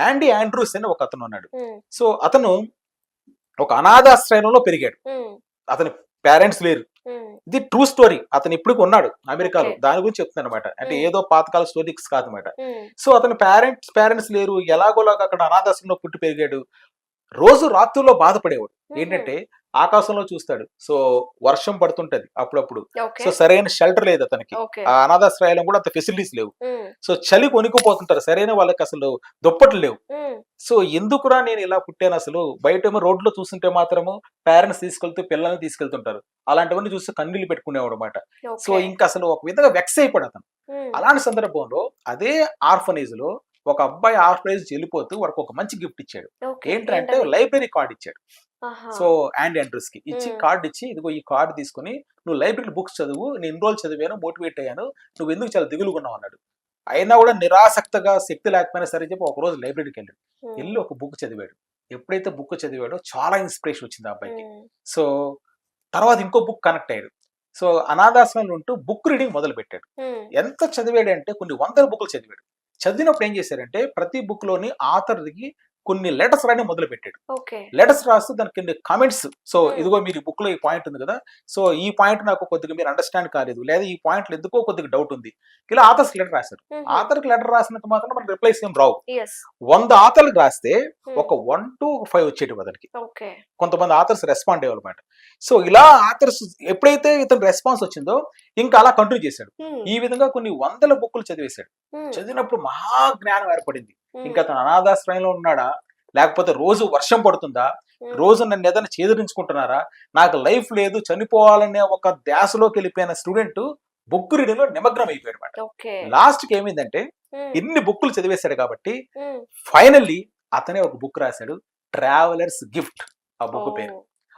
యాండీ Andrews అని ఒక అతను ఉన్నాడు. సో అతను ఒక అనాథాశ్రయంలో పెరిగాడు. అతని పేరెంట్స్ లేరు. ఇది ట్రూ స్టోరీ అతను ఇప్పుడు ఉన్నాడు అమెరికాలో. దాని గురించి చెప్తున్నాను అనమాట అంటే. ఏదో పాతకాల స్టోరీస్ కాదనమాట సో అతని పేరెంట్స్ పేరెంట్స్ లేరు. ఎలాగోలాగా అక్కడ అనాథాశ్రమంలో పుట్టి పెరిగాడు. రోజు రాత్రుల్లో బాధపడేవాడు. ఏంటంటే ఆకాశంలో చూస్తాడు. సో వర్షం పడుతుంటది అప్పుడప్పుడు. సో సరైన షెల్టర్ లేదు అతనికి. ఆ అనాథాశ్రయాలను కూడా అంత ఫెసిలిటీస్ లేవు. సో చలి కొనుక్కుపోతుంటారు సరైన వాళ్ళకి అసలు దుప్పట్లు లేవు. సో ఎందుకురా నేను ఇలా పుట్టాను అసలు? బయట ఏమో రోడ్లో చూస్తుంటే మాత్రము పేరెంట్స్ తీసుకెళ్తూ పిల్లల్ని తీసుకెళ్తుంటారు. అలాంటివన్నీ చూస్తే కన్నీళ్ళు పెట్టుకునేవాడు అనమాట సో ఇంకా అసలు ఒక విధంగా వెక్స్ అయిపోయాడు అతను. అలాంటి సందర్భంలో అదే ఆర్ఫనేజ్లో ఒక అబ్బాయి ఆర్ఫనేజ్ వెళ్ళిపోతూ వాడికి ఒక మంచి గిఫ్ట్ ఇచ్చాడు. ఏంటంటే లైబ్రరీ కార్డ్ ఇచ్చాడు. సో యాండ్ ఎంట్రస్కి ఇచ్చి. కార్డ్ ఇచ్చి ఇదిగో ఈ కార్డు తీసుకుని నువ్వు లైబ్రరీ బుక్స్ చదువు నేను ఎన్ని రోజులు చదివాను మోటివేట్ అయ్యాను నువ్వు ఎందుకు చాలా దిగులుగున్నావు అన్నాడు. అయినా కూడా నిరాసక్తగా శక్తి లేకపోయినా సరే చెప్పి ఒక రోజు లైబ్రరీకి వెళ్ళాడు. వెళ్ళి ఒక బుక్ చదివాడు. ఎప్పుడైతే బుక్ చదివాడో చాలా ఇన్స్పిరేషన్ వచ్చింది ఆ అబ్బాయికి. సో తర్వాత ఇంకో బుక్ కనెక్ట్ అయ్యాడు. సో అనాథాశ్రమంలో ఉంటూ బుక్ రీడింగ్ మొదలు పెట్టాడు ఎంత చదివాడు అంటే కొన్ని వందల బుక్లు చదివాడు. చదివినప్పుడు ఏం చేశారంటే ప్రతి బుక్లోని ఆథర్కి కొన్ని లెటర్స్ రాయడం మొదలు పెట్టాడు లెటర్స్ రాస్తూ దానికి కొన్ని కామెంట్స్ సో Hmm. ఇదిగో మీరు ఈ బుక్లో ఈ పాయింట్ ఉంది కదా. సో ఈ పాయింట్ నాకు కొద్దిగా మీరు అండర్స్టాండ్ కాలేదు. లేదా ఈ పాయింట్ ఎందుకో కొద్దిగా డౌట్ ఉంది. ఇలా ఆథర్స్ లెటర్ రాశారు. ఆథర్కి లెటర్ రాసినంత మాత్రం మనకి రిప్లైస్ ఏం రావు. వంద ఆథర్లకు రాస్తే ఒక వన్ టు ఫైవ్ వచ్చేటి అతనికి. కొంతమంది ఆథర్స్ రెస్పాండ్ అయ్యాలన్నమాట సో ఇలా ఆథర్స్ ఎప్పుడైతే ఇతను రెస్పాన్స్ వచ్చిందో ఇంకా అలా కంటిన్యూ చేశాడు. ఈ విధంగా కొన్ని వందల బుక్కులు చదివేశాడు. చదివినప్పుడు మహా జ్ఞానం ఏర్పడింది. ఇంకా తన అనాథాశ్రయంలో ఉన్నాడా? లేకపోతే రోజు వర్షం పడుతుందా? రోజు నన్ను ఏదైనా చేదరించుకుంటున్నారా? నాకు లైఫ్ లేదు చనిపోవాలనే ఒక ధ్యాసలోకి వెళ్ళిపోయిన స్టూడెంట్ బుక్ రీడింగ్లో నిమగ్నం అయిపోయాడు అనమాట లాస్ట్కి ఏమైందంటే ఇన్ని బుక్కులు చదివేశాడు కాబట్టి ఫైనల్లీ అతనే ఒక బుక్ రాశాడు ట్రావెలర్స్ గిఫ్ట్ ఆ బుక్ పేరు.